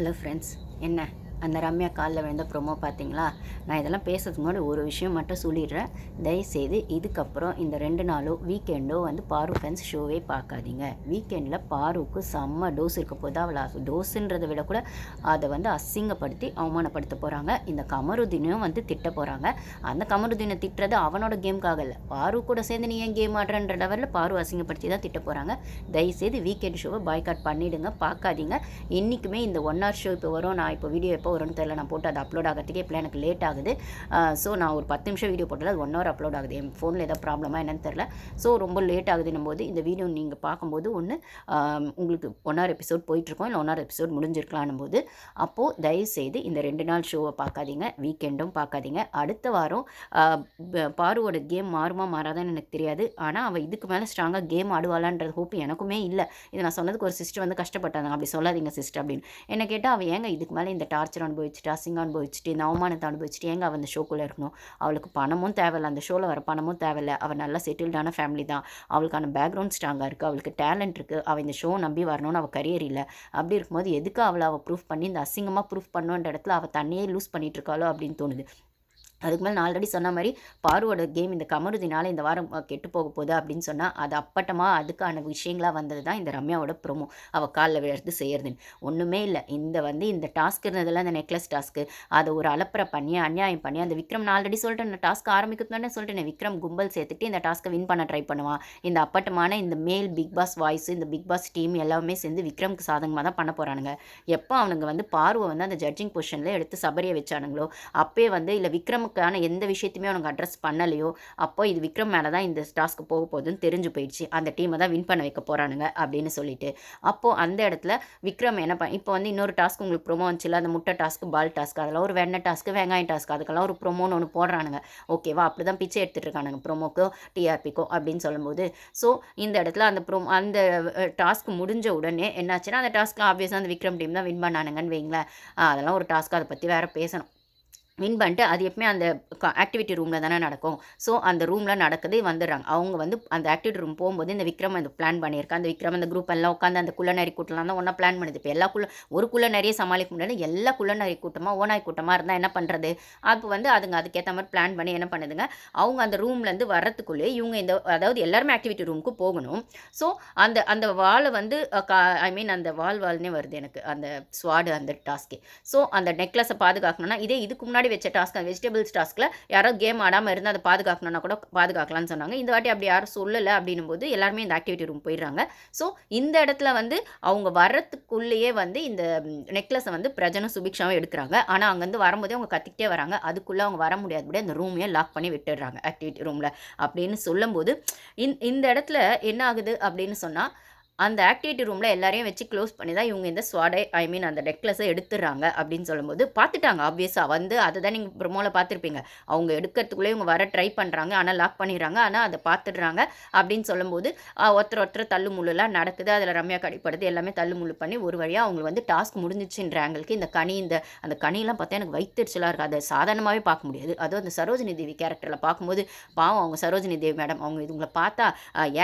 Hello friends என்ன? அந்த ரம்யா காலில் விழுந்த ப்ரோமோ பார்த்தீங்களா? நான் இதெல்லாம் பேசுறதுக்கு முன்னாடி ஒரு விஷயம் மட்டும் சொல்லிடுறேன். தயவுசெய்து இதுக்கப்புறம் இந்த ரெண்டு நாளோ வீக்கெண்டோ வந்து பாரு ஃபேன்ஸ் ஷோவே பார்க்காதீங்க. வீக்கெண்டில் பாருக்கு செம்ம டோஸ் இருக்க. போது அவளை டோஸுன்றதை விட கூட அதை வந்து அசிங்கப்படுத்தி அவமானப்படுத்த போகிறாங்க இந்த கமருதீனையும் வந்து திட்ட போகிறாங்க அந்த கமருதீனை திட்டுறது அவனோட கேம்காக இல்லை. பாரு கூட சேர்ந்து நீ ஏன் கேம் ஆடுறன்ற லெவலில் பாரு அசிங்கப்படுத்தி தான் திட்ட போகிறாங்க தயவுசெய்து வீக்கெண்ட் ஷோவை பாய்காட் பண்ணிவிடுங்க பார்க்காதீங்க. இன்றைக்குமே இந்த ஒன் ஹவர் ஷோ இப்போ வரும். நான் இப்போ வீடியோ எப்போ வரும்னு தெரியல. நான் போட்டு அதை அப்லோட் ஆகிறதுக்கே இப்போ எனக்கு லேட் ஆகுது. ஸோ நான் ஒரு பத்து நிமிஷம் வீடியோ போட்டால் அது ஒன் ஹவர் அப்லோட் ஆகுது. என் ஃபோனில் ஏதாவது ப்ராப்ளமாக என்னன்னு தெரில ஸோ ரொம்ப லேட் ஆகுதுன்னும் போது இந்த வீடியோ நீங்கள் பார்க்கும்போது ஒன்று உங்களுக்கு ஒன் ஹவர் எபிசோட் போயிட்டுருக்கோம். இல்லை ஒன் ஹவர் எபிசோட் முடிஞ்சிருக்கலான்னும் போது அப்போது தயவுசெய்து இந்த ரெண்டு நாள் ஷோவை பார்க்காதீங்க. வீக்கெண்டும் பார்க்காதீங்க. அடுத்த வாரம் பாருவோட கேம் மாறுமா மாறாதான்னு எனக்கு தெரியாது. ஆனால் அவள் இதுக்கு மேலே ஸ்ட்ராங்காக கேம் ஆடுவாளான்றது ஹோப் எனக்குமே இல்லை. இது நான் சொன்னதுக்கு ஒரு சிஸ்டர் வந்து கஷ்டப்பட்டாங்க. அப்படி சொல்லாதீங்க சிஸ்டர் அப்படின்னு. என்ன கேட்டால் அவள் ஏங்க இதுக்கு மேலே இந்த டார்ச்சர் அனுபவிச்சுட்டு அசிங்கம் அனுபவிச்சுட்டு இந்த அவமானத்தை அனுபவிச்சுட்டு ஏங்க அவன் அந்த ஷோக்குள்ளே இருக்கணும்? அவளுக்கு பணமும் தேவையில்ல. அந்த ஷோவில் வர பணமும் தேவையில்ல. அவள் நல்லா செட்டில்டான ஃபேமிலி தான். அவளுக்கான பேக்ரவுண்ட் ஸ்ட்ராங்காக இருக்குது அவளுக்கு டேலண்ட் இருக்குது அவள் இந்த ஷோ நம்பி வரணும்னு அவள் கரியர் இல்லை. அப்படி இருக்கும்போது எதுக்கு அவளை அவள் ப்ரூஃப் பண்ணி இந்த அசிங்கமாக ப்ரூஃப் பண்ணுன்ற இடத்துல அவள் தண்ணியே லூஸ் பண்ணிட்டு இருக்காளோ அப்படின்னு தோணுது. அதுக்கு மேலே நான் ஆல்ரெடி சொன்ன மாதிரி பாருவோட கேம் இந்த கமருதினால இந்த வாரம் கெட்டு போக போகுது அப்படின்னு சொன்னால் அது அப்பட்டமாக அதுக்கான விஷயங்களாக வந்தது தான் இந்த ரம்யாவோட ப்ரொமோ அவள் காலில் விழுறது செய்யறதுன்னு. ஒன்றுமே இல்லை. இந்த வந்து இந்த டாஸ்க் இருந்ததெல்லாம் அந்த நெக்லஸ் டாஸ்க்கு அதை ஒரு அலப்பறை பண்ணி அநியாயம் பண்ணி அந்த விக்ரம் நான் ஆல்ரெடி சொல்லிட்டேன் இந்த டாஸ்க் ஆரம்பிக்கிறதுன்னு சொல்லிட்டேன். விக்ரம் கும்பல் சேர்த்துட்டு இந்த டாஸ்க்கை வின் பண்ண ட்ரை பண்ணுவான் இந்த அப்பட்டமான இந்த மேல் பிக் பாஸ் வாய்ஸ் இந்த பிக் பாஸ் டீம் எல்லாமே சேர்ந்து விக்ரம்க்கு சாதகமாக தான் பண்ண போகிறானுங்க எப்போ அவனுங்க வந்து பார்வை வந்து அந்த ஜட்ஜிங் பொசிஷனில் எடுத்து சபரியை வச்சானுங்களோ அப்பே வந்து இல்லை விக்ரமுக்கான எந்த விஷயத்தையுமே அவனுக்கு அட்ரஸ் பண்ணலையோ அப்போ இது விக்ரம் மேலே தான் இந்த டாஸ்க்கு போக போகுதுன்னு தெரிஞ்சு போயிடுச்சு. அந்த டீமை தான் வின் பண்ண வைக்க போகிறானுங்க அப்படின்னு சொல்லிட்டு. அப்போது அந்த இடத்துல விக்ரம் என்ன பண்ண இப்போ வந்து இன்னொரு டாஸ்க் உங்களுக்கு ப்ரோமோ வந்துச்சுல அந்த முட்டை டாஸ்க்கு பால் டாஸ்க் அதெல்லாம் ஒரு வெண்ணெய் டாஸ்க்கு வெங்காயம் டாஸ்க் அதுக்கெல்லாம் ஒரு ப்ரொமோன்னு ஒன்று போடுறானுங்க. ஓகேவா அப்படி தான் பிச்சை எடுத்துகிட்டு இருக்கானுங்க ப்ரோமோக்கோ டிஆர்பிக்கோ அப்படின்னு சொல்லும்போது. ஸோ இந்த இடத்துல அந்த ப்ரோ அந்த டாஸ்க் முடிஞ்ச உடனே என்னாச்சுன்னா அந்த டாஸ்க்கில் ஆப்வியஸாக அந்த விக்ரம் டீம் தான் வின் பண்ணானுங்கன்னு வைங்களேன். அதெல்லாம் ஒரு டாஸ்க் அதை பற்றி வேறு பேசணும். வின் பண்ணிட்டு அது எப்பவுமே அந்த ஆக்டிவிட்டி ரூமில் தானே நடக்கும். ஸோ அந்த ரூமில் நடக்குது வந்துடுறாங்க. அவங்க வந்து அந்த ஆக்டிவிட்டி ரூம் போகும்போது இந்த விக்ரம் அந்த பிளான் பண்ணியிருக்கான் அந்த விக்ரம் அந்த குரூப் எல்லாம் உட்காந்து அந்த குள்ளநரி கூட்டம்லாம் தான் ஒன்றா பிளான் பண்ணுது. இப்போ எல்லா குள்ள ஒரு குள்ளநரியை சமாளிக்க முடியாது. எல்லா குள்ளநரி கூட்டமாக ஓனாய் கூட்டமாக இருந்தால் என்ன பண்ணுறது அப்போ வந்து அதுங்க அதுக்கேற்ற மாதிரி பிளான் பண்ணி என்ன பண்ணுதுங்க? அவங்க அந்த ரூம்லேருந்து வர்றதுக்குள்ளே இவங்க இந்த அதாவது எல்லாருமே ஆக்டிவிட்டி ரூமுக்கு போகணும். ஸோ அந்த அந்த வாலை வந்து ஐ மீன் அந்த வால் வால்னே வருது எனக்கு. அந்த ஸ்வாடு அந்த டாஸ்க்கு ஸோ அந்த நெக்லஸை பாதுகாக்கணும்னா இதே இதுக்கு முன்னாடி வச்ச டாஸ்க் வெஜிடபிள்ஸ் டாஸ்க்கில் யாரோ கேம் ஆடாமல் இருந்து அதை பாதுகாக்கணும்னா கூட பாதுகாக்கலாம்னு சொன்னாங்க. இந்த வாட்டி அப்படி யாரும் சொல்லலை அப்படின்னும் போது எல்லாருமே இந்த ஆக்டிவிட்டி ரூம் போயிடுறாங்க. ஸோ இந்த இடத்துல வந்து அவங்க வர்றதுக்குள்ளேயே வந்து இந்த நெக்லஸை வந்து பிரஜனும் சுபிக்ஷாவும் எடுக்கிறாங்க. ஆனால் அங்கேருந்து வரும்போதே அவங்க கத்திக்கிட்டே வராங்க. அதுக்குள்ளே அவங்க வர முடியாதபடி அந்த ரூமையே லாக் பண்ணி விட்டுடுறாங்க ஆக்டிவிட்டி ரூமில் அப்படின்னு சொல்லும்போது இந் இந்த இடத்துல என்ன ஆகுது அப்படின்னு சொன்னால் அந்த ஆக்டிவிட்டி ரூமில் எல்லாரையும் வச்சு க்ளோஸ் பண்ணி தான் இவங்க இந்த ஸ்வாடை ஐ மீன் அந்த நெக்லஸை எடுத்துடுறாங்க அப்படின்னு சொல்லும்போது பார்த்துட்டாங்க ஆப்வியஸாக வந்து அதை தான் நீங்கள் ப்ரொமோவில் பார்த்துருப்பீங்க. அவங்க எடுக்கிறதுக்குள்ளே இவங்க வர ட்ரை பண்ணுறாங்க ஆனால் லாக் பண்ணிடுறாங்க ஆனால் அதை பார்த்துடுறாங்க அப்படின்னு சொல்லும்போது ஒருத்தர் ஒருத்தர் தள்ளு முள்ளுலாம் நடக்குது. அதில் ரம்யா கடிப்படுது எல்லாமே தள்ளு முள்ளு பண்ணி ஒரு வழியாக அவங்களுக்கு வந்து டாஸ்க் முடிஞ்சிச்சுன்ற ஆங்கிளுக்கு இந்த கனி இந்த அந்த கனியெல்லாம் பார்த்தா எனக்கு வைத்தறிச்சலாக இருக்குது அதை சாதாரணமாகவே பார்க்க முடியாது. அதுவும் அந்த சரோஜினி தேவி கேரக்டரில் பார்க்கும்போது பாவம் அவங்க சரோஜினி தேவி மேடம் அவங்க இதுங்களை பார்த்தா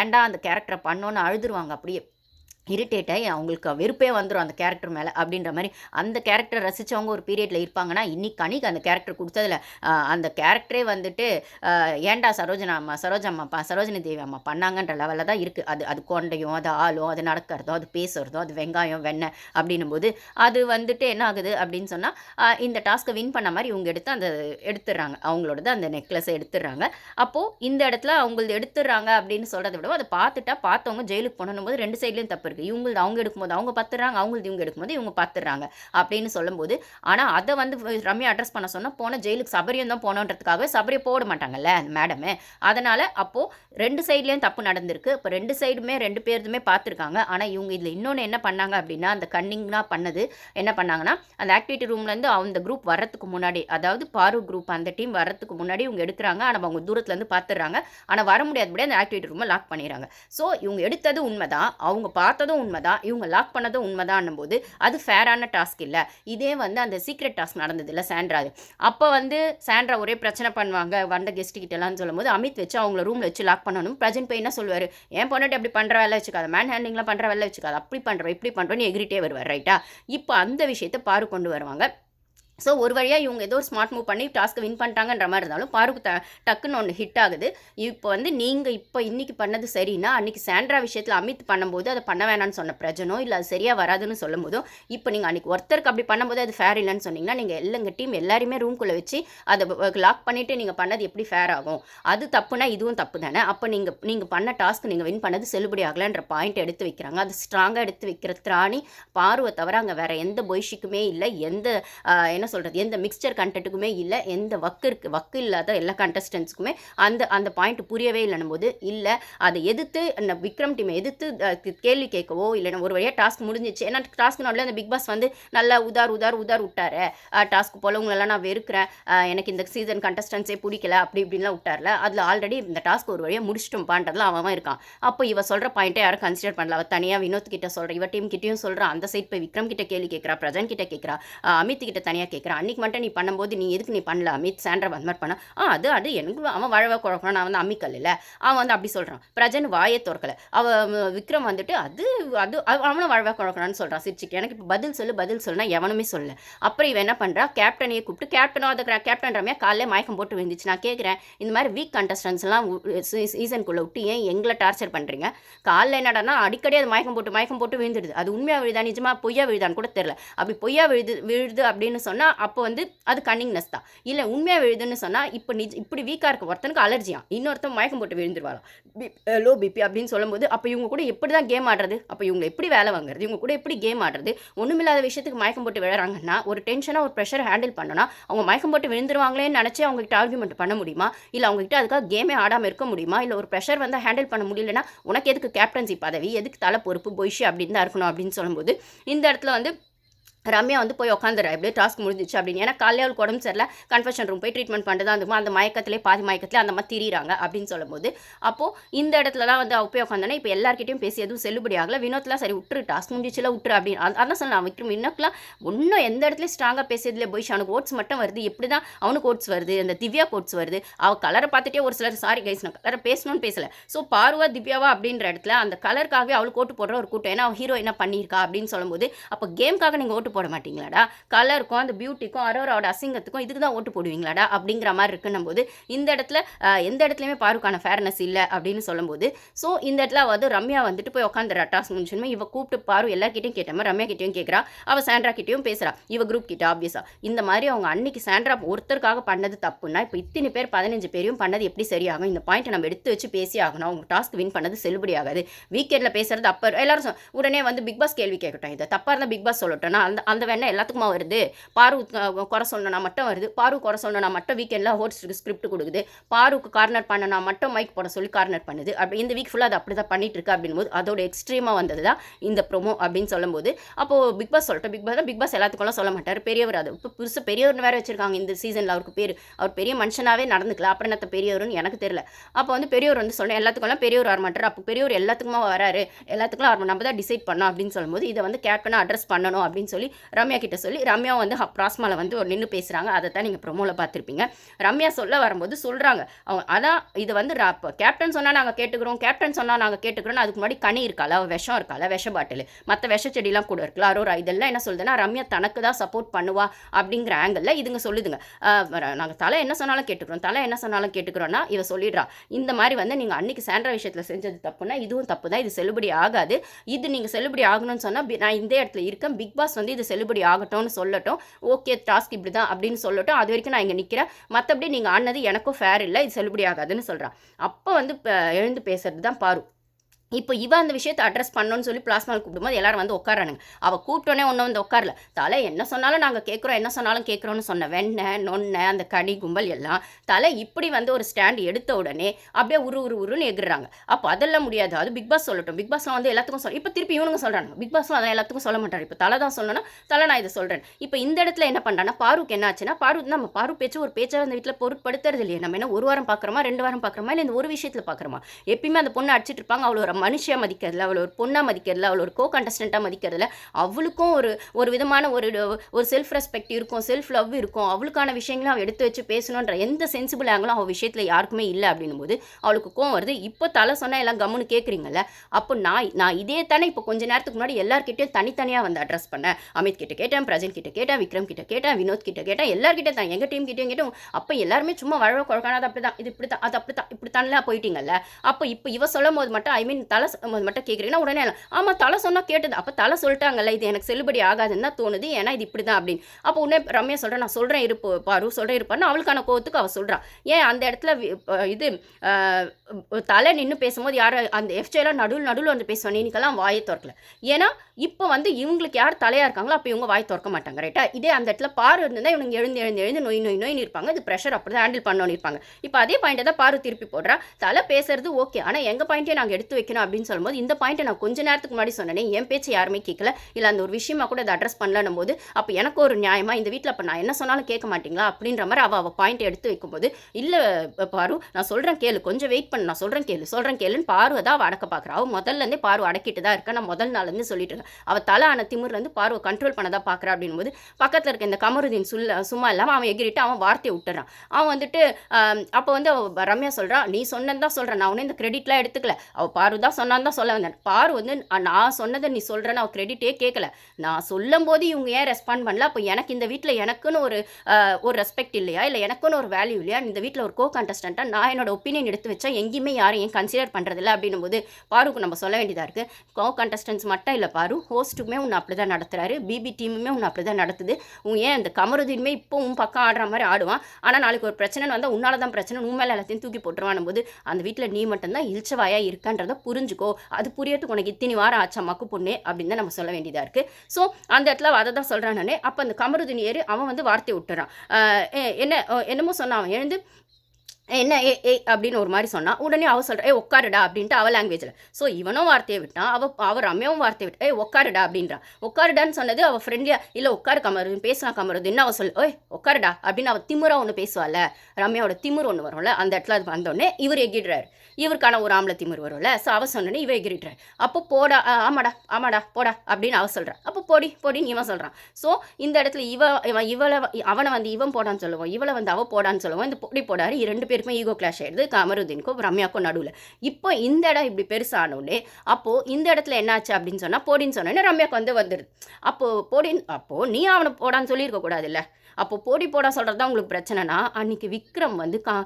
ஏன்டா அந்த கேரக்டரை பண்ணோன்னு அழுதுருவாங்க அப்படியே. இரிட்டேட் ஆகி அவங்களுக்கு வெறுப்பே வந்துடும் அந்த கேரக்டர் மேலே அப்படின்ற மாதிரி. அந்த கேரக்டர் ரசித்தவங்க ஒரு பீரியடில் இருப்பாங்கன்னா இன்னைக்கு கனிக்கு அந்த கேரக்டர் கொடுத்ததில் அந்த கேரக்டரே வந்துட்டு ஏண்டா ஏன்டா சரோஜனா அம்மா சரோஜா அம்மா சரோஜினி தேவி அம்மா பண்ணாங்கன்ற லெவலில் தான் இருக்குது அது அது கொண்டையும் அது ஆளும் அது நடக்கிறதோ அது பேசுகிறதோ அது வெங்காயம் வெண்ணெய் அப்படின்னும் போது அது வந்துட்டு என்ன ஆகுது அப்படின்னு சொன்னால் இந்த டாஸ்க்கை வின் பண்ண மாதிரி இவங்க எடுத்து அந்த எடுத்துடுறாங்க. அவங்களோடது அந்த நெக்லஸை எடுத்துடுறாங்க. அப்போது இந்த இடத்துல அவங்களது எடுத்துடுறாங்க அப்படின்னு சொல்கிறத விட அதை பார்த்துட்டா பார்த்தவங்க ஜெயிலுக்கு போகணும் போது ரெண்டு சைட்லேயும் தப்பு இருக்குது இவங்களது அவங்க எடுக்கும்போது அவங்க பத்துறாங்க அவங்களது இவங்க எடுக்கும்போது இவங்க பத்துறாங்க அப்படின்னு சொல்லும்போது ஆனால் அதை வந்து ரம்யா அட்ரஸ் பண்ண சொன்னால் போன ஜெயிலுக்கு சபரியம் தான் போனோன்றதுக்காக சபரியை போட மாட்டாங்கல்ல மேடமே அதனால் அப்போது ரெண்டு சைட்லேயும் தப்பு நடந்திருக்கு. இப்போ ரெண்டு சைடுமே ரெண்டு பேருதுமே பார்த்துருக்காங்க ஆனால் இவங்க இதில் இன்னொன்று என்ன பண்ணாங்க அப்படின்னா அந்த கன்னிங்னா பண்ணது என்ன பண்ணாங்கன்னா அந்த ஆக்டிவிட்டி ரூம்லேருந்து அந்த குரூப் வர்றதுக்கு முன்னாடி அதாவது பாரு குரூப் அந்த டீம் வர்றதுக்கு முன்னாடி இவங்க எடுக்கிறாங்க. ஆனால் அவங்க தூரத்துலேருந்து பார்த்துடுறாங்க ஆனால் வர முடியாதபடி அந்த ஆக்டிவிட்டி ரூமை லாக் பண்ணிடுறாங்க. ஸோ இவங்க எடுத்தது உண்மைதான். அவங்க பார்த்த பார்த்ததும் உண்மைதான். இவங்க லாக் பண்ணதும் உண்மைதான் போது அது ஃபேரான டாஸ்க் இல்லை. இதே வந்து அந்த சீக்ரெட் டாஸ்க் நடந்தது இல்லை சாண்ட்ராது. அப்போ வந்து சாண்ட்ரா ஒரே பிரச்சனை பண்ணுவாங்க. வந்த கெஸ்ட் கிட்டலாம் சொல்லும்போது அமித் வச்சு அவங்கள ரூமில் வச்சு லாக் பண்ணணும். பிரஜன் போய் என்ன சொல்லுவார்? ஏன் பொண்ணாட்டி அப்படி பண்ணுற வேலை வச்சுக்காது. மேன் ஹேண்டிங்லாம் பண்ணுற வேலை வச்சுக்காது. அப்படி பண்ணுறோம் இப்படி பண்ணுறோன்னு எகிரிட்டே வருவார் ரைட்டா இப்போ அந்த விஷயத்தை பாரு கொண்டு வருவாங்க. ஸோ ஒரு வழியாக இவங்க ஏதோ ஒரு ஸ்மார்ட் மூவ் பண்ணி டாஸ்க்கு வின் பண்ணிட்டாங்கன்ற மாதிரி இருந்தாலும் பாருக்கு த டக்குன்னு ஒன்று ஹிட் ஆகுது. இப்போ வந்து நீங்கள் இப்போ இன்னைக்கு பண்ணது சரின்னா அன்றைக்கி சாண்ட்ரா விஷயத்தில் அமித் பண்ணும்போது அதை பண்ண வேணாம்னு சொன்ன பிரஜனோ இல்லை அது சரியாக வராதுன்னு சொல்லும் போதும் இப்போ நீங்கள் அன்றைக்கி ஒருத்தருக்கு அப்படி பண்ணும்போது அது ஃபேர் இல்லைன்னு சொன்னீங்கன்னா நீங்கள் எல்லாங்க டீம் எல்லாருமே ரூம்குள்ளே வச்சு அதை லாக் பண்ணிவிட்டு நீங்கள் பண்ணது எப்படி ஃபேர் ஆகும்? அது தப்புனா இதுவும் தப்பு தானே. அப்போ நீங்கள் நீங்கள் பண்ண டாஸ்க் நீங்கள் வின் பண்ணது செல்லுபடி ஆகலைன்ற பாயிண்ட் எடுத்து வைக்கிறாங்க. அது ஸ்ட்ராங்காக எடுத்து வைக்கிற திராணி பார்வை தவிர அங்கே வேறு எந்த பொய்ஷிக்குமே இல்லை. எந்த என்ன என்ன சொல்கிறது எந்த மிக்சர் கண்டென்ட்டுக்குமே இல்லை எந்த வக்கு இருக்கு வக்கு இல்லாத எல்லா கண்டஸ்டன்ஸுக்குமே அந்த அந்த பாயிண்ட் புரியவே இல்லைன்னும் போது இல்லை அதை எதிர்த்து அந்த விக்ரம் டீமை எதிர்த்து கேள்வி கேட்கவோ இல்லைன்னா ஒரு வழியாக டாஸ்க் முடிஞ்சிச்சு. ஏன்னா டாஸ்க் நாளில் அந்த பிக் பாஸ் வந்து நல்லா உதார் உதார் உதார் விட்டாரு. டாஸ்க் போல் உங்களெல்லாம் நான் வெறுக்கிறேன். எனக்கு இந்த சீசன் கண்டஸ்டன்ஸே பிடிக்கல அப்படி இப்படின்லாம் விட்டார்ல அதில் ஆல்ரெடி இந்த டாஸ்க் ஒரு வழியாக முடிச்சிட்டோம்ப்பான்றதுல அவன் இருக்கான். அப்போ இவ சொல்கிற பாயிண்ட்டை யாரும் கன்சிடர் பண்ணல. அவள் தனியாக வினோத் கிட்ட சொல்கிறா இவ டீம் கிட்டேயும் சொல்கிறா அந்த சைட் போய் விக்ரம் கிட்ட கேள்வி கேட்குறா பிரஜன் கிட்ட கேட்குறா. அமித் கிட்ட தனியாக கேட்குறா அன்னைக்கு மட்டும் நீ பண்ணும்போது நீ எதுக்கு நீ பண்ணல? அமித் சாண்ட்ரா அந்த மாதிரி பண்ண? ஆ அது அது எனக்கு அவன் வாழவே குழப்பம். நான் வந்து அம்மிக்கல் இல்லை அவன் வந்து அப்படி சொல்கிறான் பிரஜன் வாயை திறக்கல. அவன் விக்ரம் வந்துட்டு அது அது அவ- அவனும் வாழவே குழக்கணும்னு சொல்கிறான் சிரிச்சுட்டு எனக்கு இப்போ பதில் சொல்லு பதில் சொல்லுனா எவனுமே சொல்லல. அப்புறம் இவன் என்ன பண்ணுறா கேப்டனையே கூப்பிட்டு கேப்டனும் அதை கேப்டன் ரம்யா காலையில் மயக்கம் போட்டு விழுந்துச்சு. நான் கேட்குறேன் இந்த மாதிரி வீக் கண்டஸ்டன்ஸ்லாம் சீசனுக்குள்ளே விட்டு ஏன் எங்களை டார்ச்சர் பண்ணுறீங்க காலைல என்னடான்னா அடிக்கடி அது மயக்கம் போட்டு மயக்கம் போட்டு விழுந்துடுது. அது உண்மையாக விழுதா நிஜமா பொய்யா விழுதான்னு கூட தெரில அப்படி பொய்யா விழுது விழுது அப்படின்னு சொன்னால் அப்போ வந்து அது கன்னிங்னஸ் தான். இல்லை உண்மையாக விழுதுன்னு சொன்னால் இப்போ நிஜ இப்படி வீக்காக இருக்க ஒருத்தனுக்கு அலர்ஜியா இன்னொருத்தன் மயக்கம் போட்டு விழுந்துருவாளாம். லோ பிபி அப்படின்னு சொல்லும்போது அப்போ இவங்க கூட எப்படி தான் கேம் ஆடுறது? அப்போ இவங்க எப்படி வேலை வாங்குறது? இவங்க கூட எப்படி கேம் ஆடுறது? ஒன்றுமில்லாத விஷயத்துக்கு மயக்கம் போட்டு விழுறாங்கன்னா ஒரு டென்ஷனாக ஒரு ப்ரெஷர் ஹேண்டில் பண்ணோன்னா அவங்க மயக்கம் போட்டு விழுந்துருவாங்களேன்னு நினச்சி அவங்ககிட்ட ஆர்குமெண்ட் பண்ண முடியுமா? இல்லை அவங்ககிட்ட அதுக்காக கேமே ஆடாமல் இருக்க முடியுமா? இல்லை ஒரு ப்ரெஷர் வந்து ஹேண்டில் பண்ண முடியலன்னா உனக்கு எதுக்கு கேப்டன்சி பதவி? எதுக்கு தலை பொறுப்பு? பொய்ஷி அப்படின்னு தான் இருக்கணும் அப்படின்னு சொல்லும்போது இந்த இடத்துல வந்து ரம்யா வந்து போய் உட்காந்துரு எப்படியே டாஸ்க் முடிஞ்சிச்சு அப்படின்னு. ஏன்னா காலையில் அவளுக்கு உடம்பு சரியில்ல. கன்ஃபெஷன் ரூம் போய் ட்ரீட்மெண்ட் பண்ணுறது அந்த அந்த மயக்கத்திலே பாதி மயக்கத்திலே அந்த மாதிரி திரியிறாங்க அப்படின்னு சொல்லும்போது அப்போது இந்த இடத்துல தான் வந்து அவள் போய் உட்காந்தோன்னா இப்போ எல்லாருக்கிட்டையும் பேசி எதுவும் செல்லுபடி ஆகலை. வினோத்லாம் சரி விட்டுரு டாஸ்க் முடிஞ்சிச்சுல விட்டுரு அப்படின்னு. அதான் சொன்னான் விக்ரம். வினோத்லாம் ஒன்றும் எந்த இடத்துலையும் ஸ்ட்ராங்காக பேசியதில்லை போய் அவனுக்கு ஓட்ஸ் மட்டும் வருது. எப்படி தான் அவனுக்கு ஓட்ஸ் வருது? அந்த திவ்யா கோட்ஸ் வருது. அவள் கலரை பார்த்துட்டே ஒரு சிலர் சாரி கைஸ் நான் கலரை பேசணும்னு பேசல. ஸோ பார்வா திவ்யாவா அப்படின்ற இடத்துல அந்த கலருக்காகவே அவளுக்கு ஓட்டு போடுற ஒரு கூட்டம். ஏன்னா அவள் ஹீரோ என்ன பண்ணியிருக்கா அப்படின்னு சொல்லும்போது அப்போ கேம்காக நீங்கள் ஓட்டு போட மாட்டீங்களாடா? கலருக்கும் அந்த பியூட்டிக்கும் அரோராவோட அசிங்கத்துக்கும் இதுக்கு தான் ஓட்டு போடுவீங்களாடா? அப்படிங்கிற மாதிரி இருக்குன்னும் போது இந்த இடத்துல எந்த இடத்துலையுமே பாருக்கான ஃபேர்னஸ் இல்லை அப்படின்னு சொல்லும்போது ஸோ இந்த இடத்துல வந்து ரம்யா வந்துட்டு போய் உட்காந்து ரட்டாஸ் முடிச்சுமே இவ கூப்பிட்டு பாரு எல்லாக்கிட்டையும் கேட்ட மாதிரி ரம்யா கிட்டையும் கேட்குறா அவள் சாண்ட்ரா கிட்டேயும் பேசுகிறா இவ குரூப் கிட்ட ஆப்வியஸா இந்த மாதிரி அவங்க அன்னைக்கு சாண்ட்ரா ஒருத்தருக்காக பண்ணது தப்புன்னா இப்போ இத்தனை பேர் பதினஞ்சு பேரையும் பண்ணது எப்படி சரியாகும்? இந்த பாயிண்ட்டை நம்ம எடுத்து வச்சு பேசி ஆகணும். அவங்க டாஸ்க் வின் பண்ணது செல்லுபடி ஆகாது. வீக்கெண்டில் பேசுறது அப்போ எல்லாரும் உடனே வந்து பிக் பாஸ் கேள்வி கேட்கட்டும். இதை தப்பாக இருந்தால் பிக் பாஸ் சொல்லட்டோம்னா அந்த அந்த வேணா எல்லாத்துக்குமா வருது? பாரு குறை சொல்லணும்னா மட்டும் வருது. பாரு குறை சொல்லணும்னா மட்டும் வீக்கெண்டில் ஹோஸ்ட்டுக்கு ஸ்கிரிப்ட் கொடுக்குது. பாருக்கு கார்னர் பண்ணனா மட்டும் மைக் போட சொல்லி கார்னர் பண்ணுது. அப்படி இந்த வீக் ஃபுல்லாக அது அப்படி தான் பண்ணிட்டு இருக்கு அப்படின்னும் போது அதோட எக்ஸ்ட்ரீமாக வந்தது தான் இந்த ப்ரொமோ அப்படின்னு சொல்லும்போது அப்போது பிக் பாஸ் சொல்லிட்டு பிக் பாஸ் பிக் பாஸ் எல்லாத்துக்கும்லாம் சொல்ல மாட்டார். பெரியவர் அது. இப்போ புதுசு பெரியவர்னு வேறு வச்சிருக்காங்க இந்த சீசனில் அவருக்கு பேர். அவர் பெரிய மனுஷனாகவே நடந்துக்கல. அப்புறம் என்னத்த பெரியவர்னு எனக்கு தெரியல. அப்போ வந்து பெரியவர் வந்து சொன்னேன் எல்லாத்துக்கும்லாம் பெரியவர் வரமாட்டார் அப்போ பெரியவர் எல்லாத்துக்குமா வராரு? எல்லாத்துக்கும் அவர் நம்ம தான் டிசைட் பண்ணோம் அப்படின்னு சொல்லும்போது இதை வந்து கேப்டனாக அட்ரஸ் பண்ணணும் அப்படின்னு சொல்லி ரம்யா கிட்ட சொல்லி ரம்யா வந்து ப்ராஸ்மாவில் வந்து ஒரு நின்று பேசுகிறாங்க அதை தான் நீங்கள் ப்ரொமோவில் பார்த்துருப்பீங்க. ரம்யா சொல்ல வரும்போது சொல்கிறாங்க அவங்க அதான் இது வந்து கேப்டன் சொன்னால் நாங்கள் கேட்டுக்கிறோம். கேப்டன் சொன்னால் நாங்கள் கேட்டுக்கிறோம் அதுக்கு முன்னாடி கனி இருக்கால விஷம் இருக்கால விஷ பாட்டில் மற்ற விஷ செடிலாம் கூட இருக்குல்ல அரோரா இதெல்லாம் என்ன சொல்லுதுன்னா ரம்யா தனக்கு தான் சப்போர்ட் பண்ணுவா அப்படிங்கிற ஆங்கிளில் இதுங்க சொல்லுதுங்க. நாங்கள் தலை என்ன சொன்னாலும் கேட்டுக்கிறோம். தலை என்ன சொன்னாலும் கேட்டுக்கிறோன்னா இவ சொல்லிடுறா. இந்த மாதிரி வந்து நீங்கள் அன்னைக்கு சாண்ட்ரா விஷயத்தில் செஞ்சது தப்புனா இதுவும் தப்பு தான் இது செல்லுபடி ஆகாது. இது நீங்கள் செல்லுபடி ஆகணும்னு சொன்னால் நான் இந்த இடத்துல இருக்கேன். பிக் பாஸ் வந்து இது செல்லுபடி ஆகட்டும்னு சொல்லட்டும். ஓகே டாஸ்க் இப்படி தான் அப்படின்னு சொல்லட்டும். அது வரைக்கும் நான் இங்கே நிற்கிறேன் மற்றபடி நீங்கள் ஆனது எனக்கும் ஃபேர் இல்லை. இது செல்லுபடி ஆகாதுன்னு சொல்கிறான் அப்போ வந்து இப்போ எழுந்து பேசுறது தான் பாரு. இப்போ இவன் அந்த விஷயத்தை அட்ரஸ் பண்ணோன்னு சொல்லி பிளாஸ்மால் கூப்பிடும்போது எல்லாரும் வந்து உட்காரானுங்க அவள் கூப்பிட்டோன்னே ஒன்றும் வந்து உட்காரல. தலை என்ன சொன்னாலும் நாங்கள் கேட்குறோம் என்ன சொன்னாலும் கேட்குறோன்னு சொன்ன வெண்ணெய் நொன்னை அந்த கனி கும்பல் எல்லாம் தலை இப்படி வந்து ஒரு ஸ்டாண்ட் எடுத்த உடனே அப்படியே உரு உரு உருன்னு எகுறாங்க அப்போ அதெல்லாம் முடியாது. அது பிக் பாஸ் சொல்லட்டும். பிக் பாஸ்லாம் வந்து எல்லாத்துக்கும் சொல்ல இப்போ திருப்பி இவனுங்க சொல்கிறாங்க பிக் பாஸ்லாம் அதான் எல்லாத்துக்கும் சொல்ல மாட்டார். இப்போ தலை தான் சொல்லணும்னா தலை நான் இதை சொல்கிறேன் இப்போ இந்த இடத்துல என்ன பண்ணுறான்னா பாருக்கு என்ன ஆச்சுன்னா பாரு நம்ம பாரு பேச்சு ஒரு பேச்சாக அந்த வீட்டில் பொருட்படுத்துறது இல்லையே. நம்ம என்ன ஒரு வாரம் பார்க்குறோமா ரெண்டு வாரம் பார்க்குறோமா இல்லை இந்த ஒரு விஷயத்தில் பார்க்குறோமா எப்பயுமே அந்த பொண்ணு அடிச்சிட்டு இருப்பாங்க. அவ்வளோ மனுஷியாக மதிக்கிறதுல அவளை ஒரு பொண்ணாக மதிக்கிறதுல அவளை ஒரு கோ கண்டஸ்டண்ட்டாக மதிக்கிறதுல அவளுக்கும் ஒரு ஒரு விதமான ஒரு ஒரு செல்ஃப் ரெஸ்பெக்ட் இருக்கும் செல்ஃப் லவ் இருக்கும். அவளுக்கான விஷயங்களும் அவள் எடுத்து வச்சு பேசணுன்ற எந்த சென்சிபிள் ஆங்கிலும் அவள் விஷயத்தில் யாருக்குமே இல்லை அப்படின்னும் போது அவளுக்கு கோவம் வருது. இப்போ தலை சொன்னால் எல்லாம் கம்முன்னு கேட்குறீங்கல்ல அப்போ நான் நான் இதே தானே இப்போ கொஞ்ச நேரத்துக்கு முன்னாடி எல்லார்கிட்டயும் தனித்தனியாக வந்து அட்ரஸ் பண்ணேன். அமித் கிட்ட கேட்டேன் பிரஜன் கிட்ட கேட்டேன் விக்ரம் கிட்ட கேட்டேன் வினோத் கிட்ட கேட்டேன் எல்லார்கிட்ட தான். எங்கள் டீம் கிட்டேயும் கேட்டோம் அப்போ எல்லாருமே சும்மா வழவ குழக்கான அது அப்படி தான் இது இப்படி தான் அது அப்படி தான் இப்படி தானே போயிட்டீங்கல்ல. அப்போ இப்போ இவ சொல்லும் போது மட்டும் ஐ மீன் தலை மட்டும் கேட்குறீங்கன்னா உடனே ஆமாம் தலை சொன்னால் கேட்டது. அப்போ தலை சொல்லிட்டாங்கல்ல இது எனக்கு செல்லுபடி ஆகாதுன்னு தான் தோணுது. ஏன்னா இது இப்படி தான் அப்படின்னு. அப்போ உடனே ரம்யா சொல்கிறேன் நான் சொல்கிறேன் இருப்பு பாரு சொல்கிறேன் இருப்பாருன்னு அவளுக்கான கோவத்துக்கு அவள் சொல்கிறான் ஏன் அந்த இடத்துல இது தலை நின்று பேசும்போது யார் அந்த எஃப்ஜேலாம் நடுவில் நடுவில் வந்து பேசுவாங்க இன்னைக்கெல்லாம் வாயை திறக்கல. ஏன்னா இப்போ வந்து இவங்களுக்கு யார் தலையாக இருக்காங்களோ அப்போ இவங்க வாய் திறக்க மாட்டாங்க ரைட்டா இதே அந்த இடத்துல பாரு இருந்தால் இவங்க எழுந்து எழுந்து எழுந்து நோய் நோய் நொய்னு இருப்பாங்க. இது ப்ரெஷர் அப்படி தான் ஹேண்டில் பண்ணணும்னு இருப்பாங்க. இப்போ அதே பாயிண்ட்டை தான் பாரு திருப்பி போடுறா. தலை பேசுறது ஓகே ஆனால் எங்கள் பாயிண்ட்டே நாங்கள் எடுத்து வைக்கணும் அப்படின்னு சொல்லும்போது இந்த பாயிண்ட்டை நான் கொஞ்ச நேரத்துக்கு முன்னாடி சொன்னேனே என் பேச்சு யாருமே கேட்கல இல்லை அந்த ஒரு விஷயமா கூட அதை அட்ரஸ் பண்ணலன்னும் போது அப்போ எனக்கு ஒரு நியாயமாக இந்த வீட்டில் அப்போ நான் என்ன சொன்னாலும் கேட்க மாட்டீங்களா? அப்படின்ற மாதிரி அவள் அவள் பாயிண்ட் எடுத்து வைக்கும்போது இல்லை பாரு நான் சொல்கிறேன் கேளு கொஞ்சம் வெயிட் பண்ண நான் சொல்கிறேன் கேளு சொல்கிறேன் கேளுன்னு பார்வை தான் அவள் அடக்க பார்க்குறா அவள் முதல்லேருந்தே பார்வை அடக்கிட்டு தான் இருக்கா நான் முதல் நாள்லேருந்து சொல்லிட்டு இருக்கேன். அவள் தலை ஆன திமிர்லேருந்து பார்வை கண்ட்ரோல் பண்ண தான் பார்க்குறா அப்படின்போது பக்கத்தில் இருக்க இந்த கமருதீன் சுல்ல சும்மா இல்லாமல் அவன் எகிரிட்டு அவன் வார்த்தையை விட்டுறான். அவன் வந்துட்டு அப்போ வந்து அவ ரம்யா சொல்கிறான் நீ சொன்னதான் சொல்கிறேன் நான் உடனே இந்த கிரெடிட்லாம் எடுத்துக்கல. அவள் பார்வை தான் சொன்னான்னு தான் சொல்ல வந்தேன். பார் வந்து நான் சொன்னதை நீ சொல்கிறேன்னு அவள் கிரெடிட்டே கேட்கல நான் சொல்லும் போது இவங்க ஏன் ரெஸ்பாண்ட் பண்ணல? அப்போ எனக்கு இந்த வீட்டில் எனக்குன்னு ஒரு ஒரு ரெஸ்பெக்ட் இல்லையா? இல்லை எனக்குன்னு ஒரு வேல்யூ இல்லையா? இந்த வீட்டில் ஒரு கோ கண்டஸ்டண்ட்டாக நான் என்னோட ஒப்பீனியன் எடுத்து வச்சா எங்கேயுமே யாரும் ஏன் கன்சிடர் பண்ணுறதில்ல அப்படின்னும் போது பாருக்கு நம்ம சொல்ல வேண்டியதாக இருக்குது கோ கண்டஸ்டன்ஸ் மட்டும் இல்லை பாரு ஹோஸ்ட்டுமே உன்னை அப்படி தான் நடத்துகிறாரு பிபி டீமுமே உன்னை அப்படி தான் நடத்துது. உன் ஏன் அந்த கமருதீனுமே இப்போ உன் பக்கம் ஆடுற மாதிரி ஆடுவான். ஆனால் நாளைக்கு ஒரு பிரச்சனை வந்தால் உன்னால தான் பிரச்சனை உன் மேலே எல்லாத்தையும் தூக்கி போட்டுருவான் போது அந்த வீட்டில் நீ மட்டும்தான் இழிச்சவாயா இருக்கன்றதை புரிஞ்சுக்கோ அது புரியறதுக்கு உனக்கு இத்தனை வாரம் ஆச்சா மக்கு பொண்ணு அப்படின்னு தான் நம்ம சொல்ல வேண்டியதாக இருக்குது ஸோ அந்த இடத்துல அதை தான் சொல்கிறான் நானே. அப்போ அந்த கமருதீன் ஏறி அவன் வந்து வார்த்தையை விட்டுறான். என்ன என்னமோ சொன்னான் அவன். எழுந்து என்ன ஏ ஏ அப்படின்னு ஒரு மாதிரி சொன்னால் உடனே அவள் சொல்கிறா ஏ உட்காருடா அப்படின்ட்டு அவ லாங்குவேஜில் ஸோ இவனும் வார்த்தையை விட்டான் அவ அவர் ரம்யாவும் வார்த்தையை விட்டு ஏ உட்காருடா அப்படின்றா. உட்காருடான்னு சொன்னது அவள் ஃப்ரெண்ட்லியாக இல்லை உட்காரு கமருது பேசலாம் கமருது என்ன அவ சொல் ஓய் உட்காருடா அப்படின்னு அவள் திமுறா ஒன்று பேசுவாள்ல ரம்யாவோட திமிர் ஒன்று வரும்ல அந்த இடத்துல அது வந்தோடனே இவர் எகிடுறாரு இவருக்கான ஒரு ஆம்பளை திமிர் வரும்ல? ஸோ அவ சொன்னோன்னே இவ எகிரிட்டுறேன் அப்போ போடா ஆ, ஆமாடா ஆமாடா போடா அப்படின்னு அவ சொல்கிறான் அப்போ போடி போடின்னு இவன் சொல்கிறான் ஸோ இந்த இடத்துல இவ இவன் இவளை அவனை வந்து இவன் போடான்னு சொல்லுவோம் இவளை வந்து அவ போடான்னு சொல்லுவோம். இந்த பொடி போடாரு ரெண்டு பேருக்குமே ஈகோ கிளாஷ் ஆயிடுது கமருதீனுக்கும் ரம்யாக்கும் நடுவில். இப்போ இந்த இடம் இப்படி பெருசானோடனே அப்போது இந்த இடத்துல என்னாச்சு அப்படின்னு சொன்னால் போடின்னு சொன்னோன்னே ரம்யாக்கு வந்து வந்துடுது அப்போது போடின்னு அப்போது நீ அவனை போடான்னு சொல்லியிருக்கக்கூடாதுல்ல அப்போ போடி போடா சொல்கிறது தான் உங்களுக்கு பிரச்சனைனா அன்றைக்கி விக்ரம் வந்து கா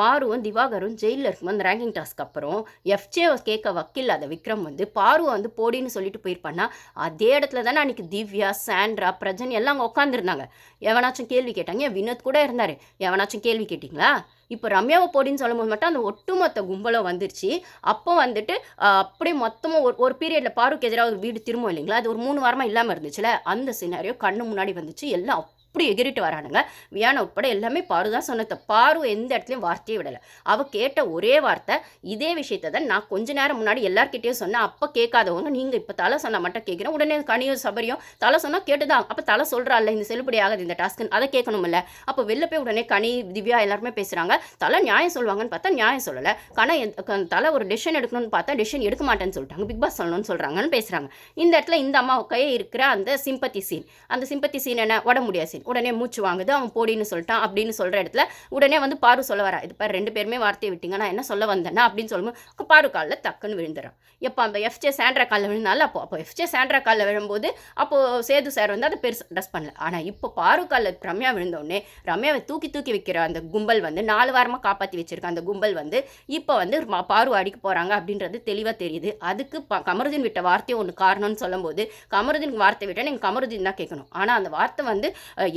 பாருவும் திவாகரும் ஜெயிலில் இருக்கும்போது அந்த ரேங்கிங் டாஸ்க்கு அப்புறம் எஃப்ஜே கேட்க வக்கில்லாத விக்ரம் வந்து பாருவை வந்து போடின்னு சொல்லிட்டு போயிருப்பான்னா அதே இடத்துல தானே அன்றைக்கி திவ்யா சாண்ட்ரா பிரஜன் எல்லாம் அங்கே உட்காந்துருந்தாங்க எவனாச்சும் கேள்வி கேட்டாங்க ஏன் வினோத் கூட இருந்தார். எவனாச்சும் கேள்வி கேட்டிங்களா? இப்போ ரம்யாவை போடின்னு சொல்லும்போது மட்டும் அந்த ஒட்டுமொத்த கும்பலும் வந்துருச்சு. அப்போ வந்துட்டு அப்படியே மொத்தமாக ஒரு ஒரு பீரியடில் பாருக்கு எதிராக ஒரு வீடு திரும்பும் இல்லைங்களா? அது ஒரு மூணு வாரமாக இல்லாமல் இருந்துச்சுல? அந்த சினாரியோ கண்ணு முன்னாடி வந்துச்சு. எல்லாம் அப்படி எகிரிட்டு வரானுங்க. வியானா உட்பட எல்லாமே பாரு தான் சொன்னத. பாரு எந்த இடத்துலையும் வார்த்தையே விடலை. அவள் கேட்ட ஒரே வார்த்தை இதே விஷயத்தை தான் நான் கொஞ்ச நேரம் முன்னாடி எல்லார்கிட்டயும் சொன்னேன். அப்போ கேட்காதவங்க நீங்கள் இப்போ தலை சொன்னால் மட்டும் கேட்குறேன். உடனே கனியும் சபரியும் தலை சொன்னால் கேட்டுதான். அப்போ தலை சொல்கிறாள் இந்த செல்லுபடி ஆகாது இந்த டாஸ்க்குன்னு அதை கேட்கணும்ல அப்போ வெளில போய் உடனே கனி திவ்யா எல்லாருமே பேசுகிறாங்க தலை நியாயம் சொல்லுவாங்கன்னு பார்த்தா நியாயம் சொல்லலை. கனா எந்த- தலை ஒரு டிசிஷன் எடுக்கணும்னு பார்த்தா டிசிஷன் எடுக்க மாட்டேன்னு சொல்லிட்டாங்க. பிக் பாஸ் சொல்லணும்னு சொல்கிறாங்கன்னு பேசுகிறாங்க இந்த இடத்துல இந்த அம்மா கையே இருக்கிற அந்த சிம்பத்தி சீன் அந்த சிம்பத்தி சீன் என்ன? உட முடியாது சீன் உடனே மூச்சு வாங்குது அவன் போடின்னு சொல்லிட்டான் அப்படின்னு சொல்கிற இடத்துல உடனே வந்து பாரு சொல்ல வரா. இது பாரு ரெண்டு பேருமே வார்த்தையை விட்டீங்க நான் என்ன சொல்ல வந்தேன்னா அப்படின்னு சொல்லும்போது பாரு காலில் டக்குன்னு விழுந்துறான் எப்போ அந்த எஃப்ஜே சாண்ட்ரா காலில் விழுந்தாலும் அப்போ அப்போ எஃப்ஜே சாண்ட்ரா காலில் விழும்போது அப்போது சேது சார் வந்து அதை பெருசு ட்ரெஸ் பண்ணல. ஆனால் இப்போ பாரு காலில் ரம்யா விழுந்தோடனே ரம்யாவை தூக்கி தூக்கி வைக்கிற அந்த கும்பல் வந்து நாலு வாரமாக காப்பாற்றி வச்சிருக்க அந்த கும்பல் வந்து இப்போ வந்து பாரு அடிக்க போகிறாங்க அப்படின்றது தெளிவாக தெரியுது. அதுக்கு ப கமருதீன் விட்ட வார்த்தையை ஒன்று காரணம்னு சொல்லும்போது கமருதீன் வார்த்தை விட்டால் நீங்கள் கமருதீன் தான் கேட்கணும். ஆனால் அந்த வார்த்தை வந்து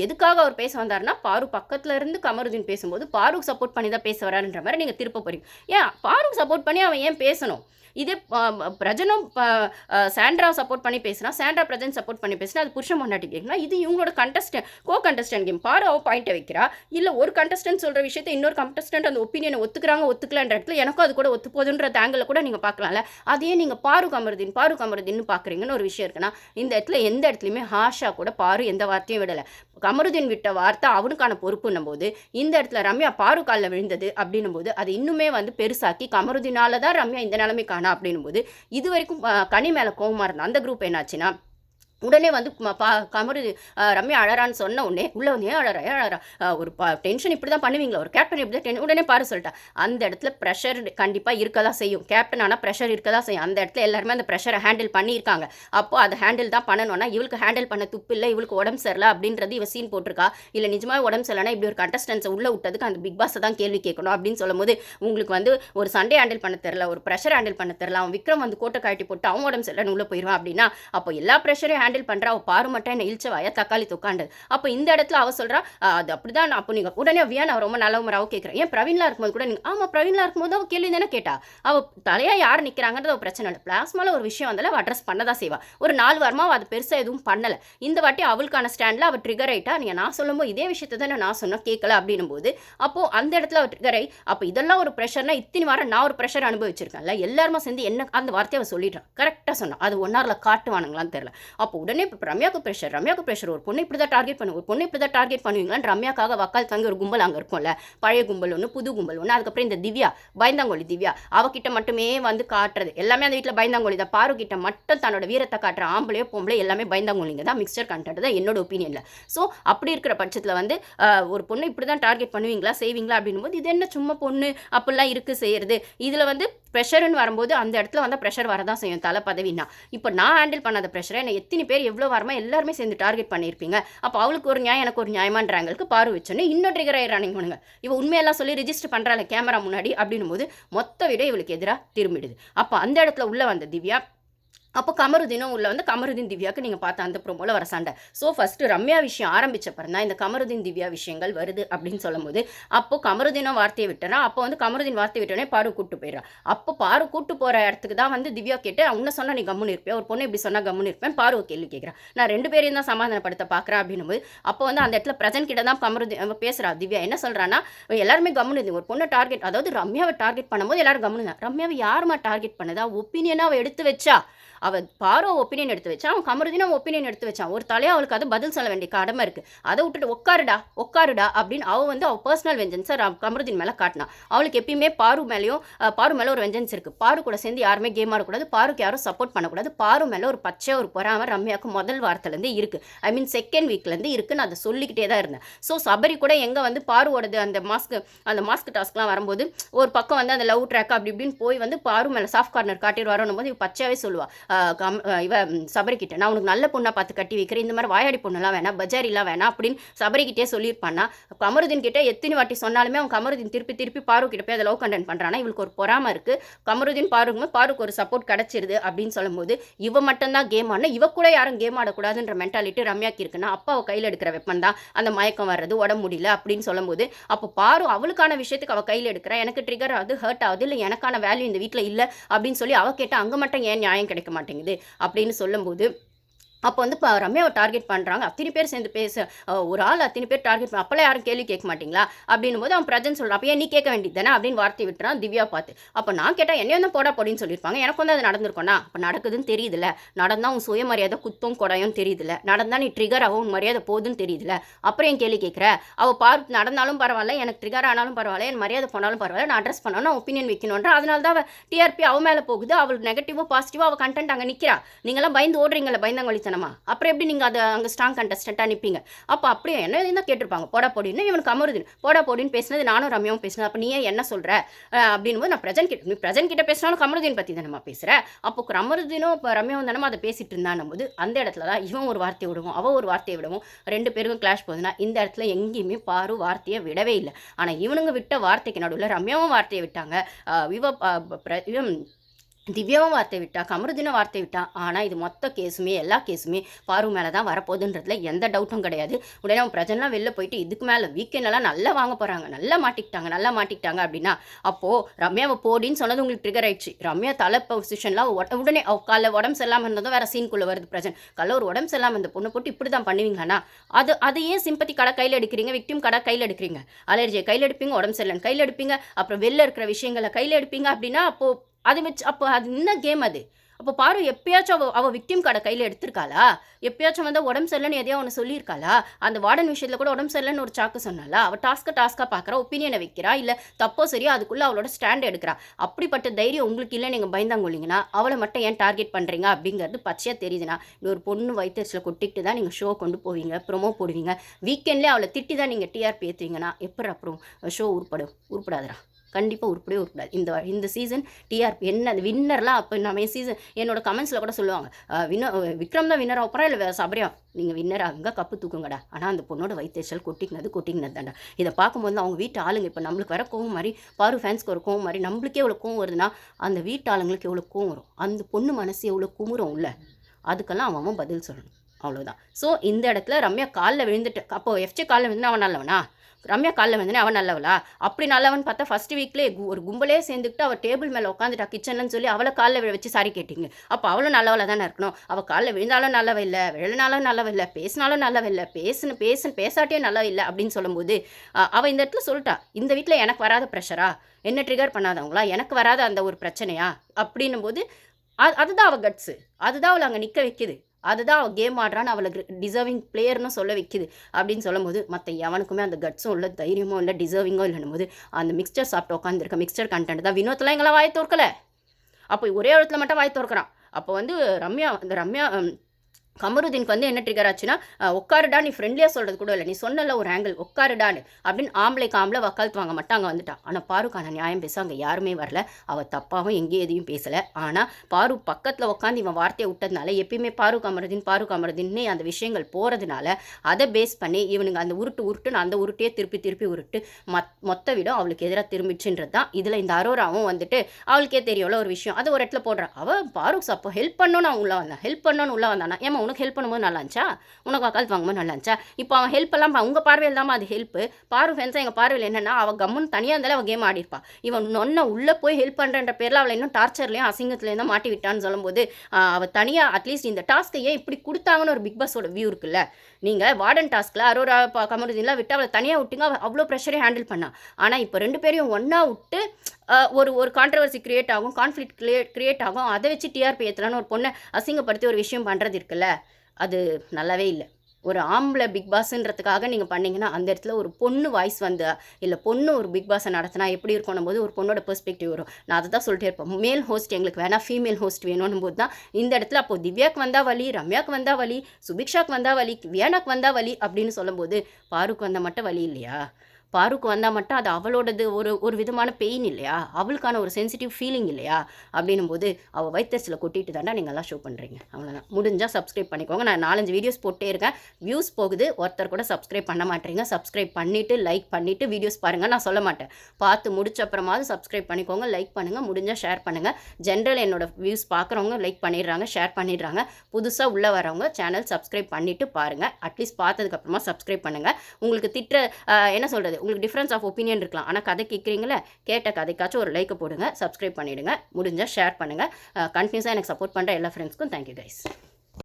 எதுக்காக அவர் பேச வந்தார்னா பாரு பக்கத்துல இருந்து கமருதீன் பேசும்போது பாருக்கு சப்போர்ட் பண்ணி தான் பேச வராருன்ற மாதிரி நீங்கள் திருப்ப போறீங்க. ஏன்? பாருக்கு சப்போர்ட் பண்ணி அவன் ஏன் பேசணும்? இதே பிரஜனும் சாண்ட்ரா சப்போர்ட் பண்ணி பேசினா சாண்ட்ரா பிரஜன் சப்போர்ட் பண்ணி பேசினா அது புருஷன் பொண்டாட்டி கேட்கலாம் இது இவங்களோட கண்டஸ்டன் கோ கண்டஸ்டன் கேம் பாரு அவ பாயிண்ட்டை வைக்கிறா. இல்லை ஒரு கண்டஸ்டன்ட் சொல்கிற விஷயத்தை இன்னொரு கண்டஸ்டன்ட் அந்த ஒப்பீனியனை ஒத்துக்கிறாங்க ஒத்துக்கலான்ற இடத்துல எனக்கும் அது கூட ஒத்து போகுதுன்ற ஆங்கிளில் கூட நீங்கள் பார்க்கலாம்ல. அதையே நீங்கள் பாரு கமருதீன் பாரு கமருதீன்னு பார்க்குறீங்கன்னு ஒரு விஷயம் இருக்குன்னா இந்த இடத்துல எந்த இடத்துலையுமே ஹாஷா கூட பாரு எந்த வார்த்தையும் விடலை. கமருதீன் விட்ட வார்த்தை அவனுக்கான பொறுப்புன்னும் போது இந்த இடத்துல ரம்யா பாரு காலில் விழுந்தது அப்படின்னும் போது அது இன்னுமே வந்து பெருசாக்கி கமருதீனால தான் ரம்யா இந்த நிலைமைக்கான சொன்னா அப்படின்னும் போது இது வரைக்கும் கனி மேலே கோவமாக இருந்த அந்த குரூப் என்னாச்சுன்னா உடனே வந்து பா கமரு ரம்யா அழறான்னு சொன்ன உடனே உள்ளே வந்து ஏன் அழறா ஏன் அழறா? ஒரு ப டென்ஷன் இப்படி தான் பண்ணுவீங்களா? ஒரு கேப்டன் இப்படி தான் டென் உடனே பாரு சொல்லிட்டேன் அந்த இடத்துல ப்ரெஷர் கண்டிப்பாக இருக்க தான் செய்யும். கேப்டன் ஆனால் ப்ரெஷர் இருக்க தான் செய்யும். அந்த இடத்துல எல்லாருமே அந்த ப்ரெஷரை ஹேண்டில் பண்ணியிருக்காங்க. அப்போ அதை ஹேண்டில் தான் பண்ணணும்னா இவளுக்கு ஹேண்டில் பண்ண துப்பு இல்லை இவளுக்கு உடம்பு சரியில்லை அப்படின்றது இவ சீன் போட்டிருக்கா. இல்லை நிஜமாக உடம்பு சரியில்லைனா இப்படி ஒரு கண்டஸ்டன்ஸை உள்ளே விட்டதுக்கு அந்த பிக் பாஸை தான் கேள்வி கேட்கணும் அப்படின்னு சொல்லும்போது உங்களுக்கு வந்து ஒரு சண்டே ஹேண்டில் பண்ண தெரில ஒரு ப்ரெஷர் ஹேண்டில் பண்ண தெரில அவன் விக்ரம் வந்து கோட்டை காட்டி போட்டு அவன் உடம்பு சரியில்லைன்னு உள்ளே போயிடுவான் அப்படின்னா அப்போ எல்லா ப்ரெஷரையும் ஹேண்டில் பண்ணுறா அவள் பாரு மட்டும் என்ன இழிச்ச வாயா தக்காளி தொக்காண்டது அப்போ இந்த இடத்துல அவள் சொல்கிறா அது அப்படிதான் அப்போ நீங்கள் உடனே வியா நான் ரொம்ப நல்லவராக கேட்குறேன் ஏன் பிரவீன்லாம் இருக்கும்போது கூட நீங்கள் ஆமாம் பிரவீன்லாம் இருக்கும்போது அவள் கேள்வி தானே கேட்டா. அவள் தலையாக யார் நிற்கிறாங்கன்றது ஒரு பிரச்சனை இல்லை. பிளாஸ்மாவில் ஒரு விஷயம் வந்தாலும் அவள் அட்ரஸ் பண்ண தான் செய்வா. ஒரு நாலு வாரமாக அவள் அது பெருசாக எதுவும் பண்ணலை. இந்த வாட்டி அவளுக்கான ஸ்டாண்டில் அவள் ட்ரிகர் ஆயிட்டா நீங்கள் நான் சொல்லும்போது இதே விஷயத்தை தானே நான் சொன்னேன் கேட்கல அப்படின்னும் போது அப்போது அந்த இடத்துல அவள் ட்ரிகர் ஆகி அப்போ இதெல்லாம் ஒரு ப்ரெஷர்னா இத்தனை வாரம் நான் ஒரு ப்ரெஷர் அனுபவிச்சிருக்கேன்ல எல்லாருமே சேர்ந்து என்ன அந்த வார்த்தையை அவள் சொல்லிடுறான் கரெக்டாக சொன்னான் அது ஒன்னாரில் காட்டுவானுங்களான்னு தெரியல. அப்போ உடனே இப்போ ரம்யாவுக்கு ப்ரெஷர் ரம்யாவுக்கு ப்ரெஷர் ஒரு பொண்ணு இப்படி தான் டார்கெட் பண்ணு ஒரு பொண்ணு இப்படி தான் டார்கெட் பண்ணுவீங்களான்னு ரம்யாக்காக வக்கால் தங்கி ஒரு கும்பல் அங்கே இருக்கும்ல. பழைய கும்பல் ஒன்று புது கும்பல் ஒன்று அதுக்கப்புறம் இந்த திவ்யா பயந்தாங்கோலி திவ்யா அவகிட்ட மட்டுமே வந்து காட்டுறது. எல்லாமே அந்த வீட்டில் பயந்தாங்கோலி தான். பாரு கிட்ட மட்டும் தன்னோட வீரத்தை காட்டுற ஆம்பளையோ பொம்பளை எல்லாமே பயந்தாங்கோலிங்க தான். மிக்சர் கண்டென்ட் தான் என்னோட ஒப்பீனியனில் ஸோ அப்படி இருக்கிற பட்சத்தில் வந்து ஒரு பொண்ணு இப்படி தான் டார்கெட் பண்ணுவீங்களா செய்வீங்களா அப்படின்னும் போது இது என்ன சும்மா பொண்ணு அப்படிலாம் இருக்குது செய்கிறது இதில் வந்து ப்ரெஷர்னு வரும்போது அந்த இடத்துல வந்து ப்ரெஷர் வரதான் செய்யும் தலை பதவினா இப்போ நான் ஹேண்டில் பண்ணாத ப்ரெஷரை என்னை எத்தனை பேர் எவ்வளோ வாரமாக எல்லாருமே சேர்ந்து டார்கெட் பண்ணியிருப்பீங்க? அப்போ அவளுக்கு ஒரு நியாயம் எனக்கு ஒரு நியாயமான்றாங்களுக்கு பாரு வச்சோன்னு இன்னும் ட்ரிகர் ஆயிடுறானுங்க பண்ணுங்க இவ உண்மையெல்லாம் சொல்லி ரிஜிஸ்டர் பண்ணுறாள் கேமரா முன்னாடி அப்படின்னும் போது மொத்த விட இவளுக்கு எதிராக திரும்பிடுது. அப்போ அந்த இடத்துல உள்ளே வந்த திவ்யா அப்போ கமருதீனும் உள்ள வந்து கமருதீன் திவ்யாவுக்கு நீங்கள் பார்த்த அந்த ப்ரோமோவில் வர சண்டை. ஸோ ஃபஸ்ட்டு ரம்யா விஷயம் ஆரம்பித்த தான் இந்த கமருதீன் திவ்யா விஷயங்கள் வருது அப்படின்னு சொல்லும்போது அப்போ கமருதீனும் வார்த்தையை விட்டுறான் அப்போ வந்து கமருதீன் வார்த்தை விட்டோடனே பாரு கூட்டு போயிடுறான் அப்போ பாரு கூட்டு போகிற இடத்துக்கு தான் வந்து திவ்யா கேட்டு உன்ன சொன்னா நீ கம்முன்னு இருப்பேன் ஒரு பொண்ணு இப்படி சொன்னால் கம்முன்னு இருப்பேன் பாரு கேள்வி கேட்குறான் நான் ரெண்டு பேரையும் தான் சமாதானப்படுத்த பார்க்குறேன் அப்படின்னும் போது அப்போ வந்து அந்த இடத்துல பிரசன்ட் கிட்ட தான் கமருதீன் பேசுகிறா திவ்யா என்ன சொல்கிறான்னா எல்லாருமே கம்முன்னு ஒரு பொண்ணை டார்கெட் அதாவது ரம்யாவை டார்கெட் பண்ணும்போது எல்லாரும் கம்முன்னு தான். ரம்யாவை யாருமா டார்கெட் பண்ணதா? ஒப்பீனியனாக அவள் எடுத்து வச்சா? அவள் பாரோ ஒப்பீனியன் எடுத்து வச்சான் அவன் கமருதினும் ஒப்பீனியன் எடுத்து வச்சான். ஒரு தலையை அவளுக்கு அது பதில் சொல்ல வேண்டிய கடமை இருக்குது அதை விட்டுட்டு உட்காருடா உட்காருடா அப்படின்னு அவள் வந்து அவள் பர்சனல் வெஞ்சன்ஸை கமருதீன் மேலே காட்டினா அவளுக்கு எப்பயுமே பாரு மேலேயும் பாரு மேலே ஒரு வெஞ்சன்ஸ் இருக்குது பாரு கூட சேர்ந்து யாருமே கேம் ஆடக்கூடாது பாருக்கு யாரும் சப்போர்ட் பண்ணக்கூடாது. பாரு மேலே ஒரு பச்சை ஒரு பொறாம ரம்யாவுக்கு முதல் வாரத்துலேருந்து இருக்குது ஐ மீன் செகண்ட் வீக்லேருந்து இருக்குன்னு அதை சொல்லிக்கிட்டே தான் இருந்தேன். ஸோ சபரி கூட எங்கே வந்து பாருவோடது அந்த மாஸ்க் அந்த மாஸ்க் டாஸ்க்லாம் வரும்போது ஒரு பக்கம் வந்து அந்த லவ் ட்ராக் அப்படி இப்படின்னு போய் வந்து பாரு மேலே சாஃப்ட் கார்னர் காட்டிடுவாரோன்னும் போது பச்சையாகவே பச்சையாவே கம் இவ சபரிக்கிட்ட நான் உனக்கு நல்ல பொண்ணாக பார்த்து கட்டி வைக்கிறேன். இந்த மாதிரி வாயாடி பொண்ணுலாம் வேணாம் பஜாரிலாம் வேணாம் அப்படின்னு சபரிக்கிட்டே சொல்லியிருப்பானா கமருதீன் கிட்டே எத்தனை வாட்டி சொன்னாலுமே அவன் கமருதீன் திருப்பி திருப்பி பாரு கிட்ட போய் அதை லவ் கண்டென்ட் பண்ணுறானா இவளுக்கு ஒரு பொறாமல் இருக்குது கமருதீன் பாருங்க பாருக்கு ஒரு சப்போர்ட் கிடைச்சிருது அப்படின்னு சொல்லும்போது இவ மட்டும்தான் கேம் ஆடணும் இவ கூட யாரும் கேம் ஆடக்கூடாதுன்ற மென்டாலிட்டி ரம்யாக்கு இருக்குன்னா அப்பா அவள் கையில் எடுக்கிற வெப்பன் தான். அந்த மயக்கம் வர்றது உடம்பு முடியல அப்படின்னு சொல்லும்போது அப்போ பாரு அவளுக்கான விஷயத்துக்கு அவள் கையில் எடுக்கிறா. எனக்கு ட்ரிகர் ஆகுது ஹர்ட் ஆகுது இல்லை எனக்கான வேல்யூ இந்த வீட்டில் இல்லை அப்படின்னு சொல்லி அவள் கேட்டால் அங்கே மட்டும் ஏன் நியாயம் கிடைக்க மாட்டேங்குது அப்படின்னு சொல்லும்போது அப்போ வந்து இப்போ ரம்யாவை டார்கெட் பண்ணுறாங்க அத்தனை பேர் சேர்ந்து பேச ஒரு ஆள் அத்தனை பேர் டார்கெட் பண்ண அப்போல்லாம் யாரும் கேள்வி கேட்க மாட்டிங்களா? அப்படின்னும் போது அவன் பிரஜன் சொல்கிறான் அப்போ ஏன் நீ கேட்க வேண்டியது தானே அப்படின்னு வார்த்தை விட்டுறான் திவ்யா பார்த்து. அப்போ நான் கேட்டால் என்னையும் தான் போடா போடின்னு சொல்லியிருப்பாங்க. எனக்கு வந்து அது நடந்திருக்கோண்ணா அப்போ நடக்குதுன்னு தெரியுதுல்ல. நடந்தால் உன் சுயமரியாதை குத்தம் கொடையும் தெரியுதுல்ல. நடந்தால் நீ ட்ரிகர் ஆகும் உன் மரியாதை போகுதுன்னு தெரியுதுல்ல. அப்புறம் ஏன் கேள்வி கேட்குற? அவள் பார் நடந்தாலும் பரவாயில்ல எனக்கு ட்ரிகர் ஆனாலும் பரவாயில்ல என் மரியாதை போனாலும் பரவாயில்ல நான் அட்ரஸ் பண்ணணும் ஒப்பீனியன் வைக்கணுன்ற அதனால தான் அவள் டிஆர்பி அவள் மேலே போகுது. அவள் நெகட்டிவோ பாசிட்டிவோ அவள் கண்டென்ட் அங்கே நிற்கிறா நீங்களாம் பயந்து ஓடுறீங்கல்ல பயந்தாங்கொழித்தனமா அப்புறம் எப்படி நீங்கள் அதை அங்கே ஸ்ட்ராங் கண்டஸ்டண்ட்டாக நிற்பீங்க அப்போ அப்படியே என்ன தான் கேட்டிருப்பாங்க. போடா போடின்னு இவனுக்கு அமருது. போடா போடின்னு பேசினது நானும் ரம்யாவும் பேசினது. அப்போ நீ என்ன சொல்கிற அப்படின்னு போது நான் பிரஜன் கிட்ட நீ பிரஜன் கிட்ட பேசினாலும் கமருதீன் பற்றி தானம்மா பேசுகிறேன் அப்போ கமருதீனும் இப்போ ரம்யாவும் தானே அதை பேசிட்டு இருந்தான் போது அந்த இடத்துல தான் இவன் ஒரு வார்த்தையை விடுவோம் அவள் ஒரு வார்த்தையை விடுவோம் ரெண்டு பேருக்கும் கிளாஷ் போகுதுன்னா இந்த இடத்துல எங்கேயுமே பாரு வார்த்தையை விடவே இல்லை. ஆனால் இவனுங்க விட்ட வார்த்தைக்கு நடுவில் ரம்யாவும் வார்த்தையை விட்டாங்க. இவ இவன் திவ்யாவும் வார்த்தை விட்டா கமருதின வார்த்தை விட்டா ஆனால் இது மொத்த கேஸுமே எல்லா கேஸுமே பாரு மேலே தான் வரப்போகுதுன்றதுல எந்த டவுட்டும் கிடையாது. உடனே அவன் பிரஜன்லாம் வெளில போயிட்டு இதுக்கு மேலே வீக்கெண்டெல்லாம் நல்லா வாங்க போகிறாங்க நல்லா மாட்டிக்கிட்டாங்க நல்லா மாட்டிக்கிட்டாங்க அப்படின்னா அப்போது ரம்யாவை போடின்னு சொன்னது உங்களுக்கு ட்ரிகர் ஆயிடுச்சு. ரம்யா தலை பொசிஷன்லாம் உடனே அவ காலைல உடம்பு சரியில்லாமல் இருந்ததும் வேறு சீன்குள்ளே வருது பிரஜன். காலைல ஒரு உடம்பு சரியில்லாமல் இந்த பொண்ணை போட்டு இப்படி தான் பண்ணுவீங்கன்னா அது அது ஏன் சிம்பத்தி கடை கையில் எடுக்கிறீங்க விக்டிம் கடை கையில் எடுக்கிறீங்க? அலர்ஜியை கையில் எடுப்பீங்க உடம்பு சரியில்லைன்னு கையில் எடுப்பீங்க அப்புறம் வெளில இருக்கிற விஷயங்களை கையில் எடுப்பீங்க அப்படின்னா அப்போது அது வச்சு அப்போ அது என்ன கேம் அது? அப்போ பாரு எப்பயாச்சும் அவள் அவள் விக்டிம் கார்டை கையில் எடுத்திருக்காளா? எப்பயாச்சும் வந்து உடம்பு சரியில்லைன்னு எதையோ ஒன்று சொல்லியிருக்காளா? அந்த வார்டன் விஷயத்தில் கூட உடம்பு சரியில்லைன்னு ஒரு சாக்கு சொன்னாலா அவள் டாஸ்க்கை டாஸ்க்காக பார்க்குறா ஒப்பீனியனை வைக்கிறா இல்லை தப்போ சரியா அதுக்குள்ளே அவளோட ஸ்டாண்ட் எடுக்கிறா. அப்படிப்பட்ட தைரியம் உங்களுக்கு இல்லை நீங்கள் பயந்தாங்கொள்ளிங்கன்னா அவளை மட்டும் ஏன் டார்கெட் பண்ணுறீங்க அப்படிங்கிறது பச்சையாக தெரியுதுன்னா இந்த ஒரு பொண்ணு வயிற்றுச்சில் கொட்டிட்டு தான் நீங்கள் ஷோ கொண்டு போவீங்க ப்ரொமோ போடுவீங்க. வீக்கெண்ட்லேயே அவளை திட்டி தான் நீங்கள் டிஆர்பி ஏற்றுவீங்கன்னா எப்படி அப்புறம் ஷோ உருப்படும் உருப்படாதரா கண்டிப்பாக உருப்படியே உருப்படாது. இந்த இந்த சீசன் டிஆர்பி என்ன வின்னர்லாம் அப்போ நம்ம சீசன் என்னோட கமெண்ட்ஸில் கூட சொல்லுவாங்க. வின்னர் விக்ரம் தான் வின்னர் அப்புறம் இல்லை சபரியா? நீங்கள் வின்னர் அங்கே கப்பு தூக்குங்கடா. ஆனால் அந்த பொண்ணோட வயிற்றுச்சல் கொட்டிக்கினது கொட்டிக்கினது தாண்டா இதை பார்க்கும்போது அவங்க வீட்டு ஆளுங்க இப்போ நம்மளுக்கு வர கோவம் மாதிரி பாரு ஃபேன்ஸ்க்கு ஒரு கோவம் மாதிரி நம்மளுக்கே எவ்வளோ கோவம் வருதுன்னா அந்த வீட்டு ஆளுங்களுக்கு எவ்வளோ கோவம் வரும்? அந்த பொண்ணு மனசு எவ்வளோ குமுறும் இல்லை அதுக்கெல்லாம் அவன் அவன் பதில் சொல்லணும். அவ்வளோதான் ஸோ இந்த இடத்துல ரம்யா காலில் விழுந்துட்டு அப்போ எஃப்ஜே காலில் விழுந்துனா அவன் நல்லவனா? ரம்யா காலில் வந்தனே அவன் நல்லவளா? அப்படி நல்லவன் பார்த்தா ஃபர்ஸ்ட் வீக்லேயே ஒரு கும்பலே சேர்ந்துக்கிட்டு அவள் டேபிள் மேலே உட்காந்துட்டா கிச்சன்லன்னு சொல்லி அவளை காலில் விழ வச்சு சாரி கேட்டிங்க. அப்போ அவளும் நல்லவள தானே இருக்கணும். அவள் காலில் விழுந்தாலும் நல்லவ இல்லை விழுனாலும் நல்லவ இல்லை பேசினாலும் நல்லவ இல்லை பேசுன்னு பேசுன்னு பேசாட்டியே நல்லவ இல்லை அப்படின்னு சொல்லும்போது அவள் இந்த இடத்துல சொல்லிட்டா இந்த வீட்டில் எனக்கு வராத ப்ரெஷரா என்ன ட்ரிகர் பண்ணாதவங்களா? எனக்கு வராத அந்த ஒரு பிரச்சனையா? அப்படின்னும் போது அது அதுதான் அவள் கட்ஸு அதுதான் அவளை அங்கே நிற்க வைக்குது. அதுதான் அவள் கேம் ஆடுறான்னு அவளுக்கு டிசர்விங் பிளேயர்னு சொல்ல வைக்குது. அப்படின்னு சொல்லும்போது மற்ற எவனுக்குமே அந்த கட்ஸும் இல்லை தைரியமும் இல்லை டிசர்விங்கோ இல்லைன்னும் போது அந்த மிக்சர் சாப்பிட்டு உட்காந்துருக்க மிக்சர் கண்டென்ட் தான் வினோத்தில் எங்களை வாய் தோற்கலை அப்போ ஒரே இடத்துல மட்டும் வாய் தோற்கிறான் அப்போ வந்து ரம்யா அந்த ரம்யா கமருதீனுக்கு வந்து என்ன ட்ரிகர் ஆச்சுன்னா உட்காருடா நீ ஃப்ரெண்ட்லியாக சொல்கிறது கூட இல்லை. நீ சொன்னல ஒரு ஆங்கிள் உட்காருடான்னு அப்படின்னு ஆம்பளைக்கு ஆம்பளை வக்காலத்து வாங்க மாட்டாங்க வந்துட்டா ஆனால் பாருக்கான நியாயம் பேச அங்கே யாருமே வரல. அவள் தப்பாகவும் எங்கேயும் எதையும் பேசலை. ஆனால் பாரு பக்கத்தில் உட்காந்து இவன் வார்த்தையை விட்டதுனால எப்பயுமே பாரு கமருதீன் பாரு கமருதீன்னு அந்த விஷயங்கள் போகிறதுனால அதை பேஸ் பண்ணி இவனுங்க அந்த உருட்டு உருட்டுன்னு அந்த உருட்டையே திருப்பி திருப்பி உருட்டு மத் மொத்த விடம் அவளுக்கு எதிராக திரும்பிச்சுன்றது தான். இதில் இந்த அரோராவும் வந்துட்டு அவளுக்கே தெரியல ஒரு விஷயம். அதை ஒரு இடத்துல போடுறான் அவள் பாரு அப்போ ஹெல்ப் பண்ணணும்னு நான் உள்ளே வந்தான். ஹெல்ப் பண்ணணும்னு உள்ளே வந்தானா? ஏமா உனக்கு ஹெல்ப் பண்ணும்போது நல்லா இருந்துச்சா உனக்கு வக்காலத்து வாங்கும்போது நல்லா இருந்துச்சா இப்போ அவன் ஹெல்ப் எல்லாம் பா- பார்வையில் தான் அது ஹெல்ப்பு பாரு ஃப்ரெண்ட்ஸாக எங்கள் பார்வையில் என்னென்னா அவள் கம்முன்னு தனியாக இருந்தாலும் அவள் கேம் ஆடிருப்பா. இவன் நொன்ன உள்ளே போய் ஹெல்ப் பண்ணுறன்ற பேரில் அவளை இன்னும் டார்ச்சர்லையும் அசிங்கத்துலேயும் தான் மாட்டி விட்டான்னு சொல்லும்போது அவள் தனியாக அட்லீஸ்ட் இந்த டாஸ்க்கை ஏன் இப்படி கொடுத்தாங்கன்னு ஒரு பிக் பாஸோட வியூ இருக்குல்ல? நீங்கள் வார்டன் டாஸ்கில் அரோரா கமருதீன்லாம் விட்டு அவளை தனியாக விட்டுங்க. அவள் அவ்வளோ ப்ரெஷரையும் ஹேண்டில் பண்ணா. ஆனால் இப்போ ரெண்டு பேரையும் ஒன்றா விட்டு ஒரு ஒரு கான்ட்ரவர்சி கிரியேட் ஆகும் கான்ஃப்ளிக் கிரியேட் கிரியேட் ஆகும். அதை வச்சு டிஆர்பி ஏற்றலான்னு ஒரு பொண்ணை அசிங்கப்படுத்தி ஒரு விஷயம் பண்ணுறது இருக்குல்ல? அது நல்லாவே இல்லை. ஒரு ஆம்பளை பிக் பாஸ்ன்றதுக்காக நீங்கள் பண்ணிங்கன்னா அந்த இடத்துல ஒரு பொண்ணு வாய்ஸ் வந்து இல்லை பொண்ணு ஒரு பிக் பாஸை நடத்தினா எப்படி இருக்கணும் போது ஒரு பொண்ணோட பெர்ஸ்பெக்டிவ் வரும். நான் அதை தான் சொல்லிட்டே இருப்பேன். மேல் ஹோஸ்ட் எங்களுக்கு வேணாம் ஃபீமேல் ஹோஸ்ட் வேணும்னு போது தான் இந்த இடத்துல அப்போது திவ்யாக்கு வந்தால் வலி ரம்யாக்கு வந்தால் வலி சுபிக்ஷாக்கு வந்தால் வலி வியானாக்கு வந்தால் வலி அப்படின்னு சொல்லும்போது பாருக்கு வந்தால் மட்டும் வலி இல்லையா? பாருக்கு வந்தால் மட்டும் அது அவளோடது ஒரு ஒரு விதமான பெயின் இல்லையா? அவளுக்கான ஒரு சென்சிட்டிவ் ஃபீலிங் இல்லையா? அப்படின்னும் போது அவள் வயிற்றுல கொட்டிட்டு தாண்டா நீங்கள் எல்லாம் ஷோ பண்ணுறீங்க அவ்வளோதான் முடிஞ்சால் சப்ஸ்கிரைப் பண்ணிக்கோங்க. நான் நாலஞ்சு வீடியோஸ் போட்டே இருக்கேன். வியூஸ் போகுது. ஒருத்தர் கூட சப்ஸ்கிரைப் பண்ண மாட்டேறீங்க சப்ஸ்கிரைப் பண்ணிவிட்டு லைக் பண்ணிவிட்டு வீடியோஸ் பாருங்கள் நான் சொல்ல மாட்டேன். பார்த்து முடிச்ச அப்புறமாவது சப்ஸ்கிரைப் பண்ணிக்கோங்க. லைக் பண்ணுங்கள் முடிஞ்சால் ஷேர் பண்ணுங்கள் ஜென்ரல் என்னோட வியூஸ் பார்க்குறவங்க லைக் பண்ணிடுறாங்க ஷேர் பண்ணிடுறாங்க. புதுசாக உள்ளே வரவங்க சேனல் சப்ஸ்கிரைப் பண்ணிவிட்டு பாருங்கள் அட்லீஸ்ட் பார்த்ததுக்கப்புறமா சப்ஸ்கிரைப் பண்ணுங்கள் உங்களுக்கு திட்டுற என்ன சொல்கிறது உங்களுக்கு டிஃப்ரென்ஸ் ஆஃப் ஒப்பீனியன் இருக்கலாம். ஆனால் கதை கேட்குறீங்களே கேட்ட கதைக்காச்சும் ஒரு லைக்கை போடுங்க சப்ஸ்கிரைப் பண்ணிவிடுங்க முடிஞ்சால் ஷேர் பண்ணுங்கள் கண்டினியூஸாக எனக்கு சப்போர்ட் பண்ணுற எல்லா ஃப்ரெண்ட்ஸ்க்கும் தேங்க்யூ கைஸ்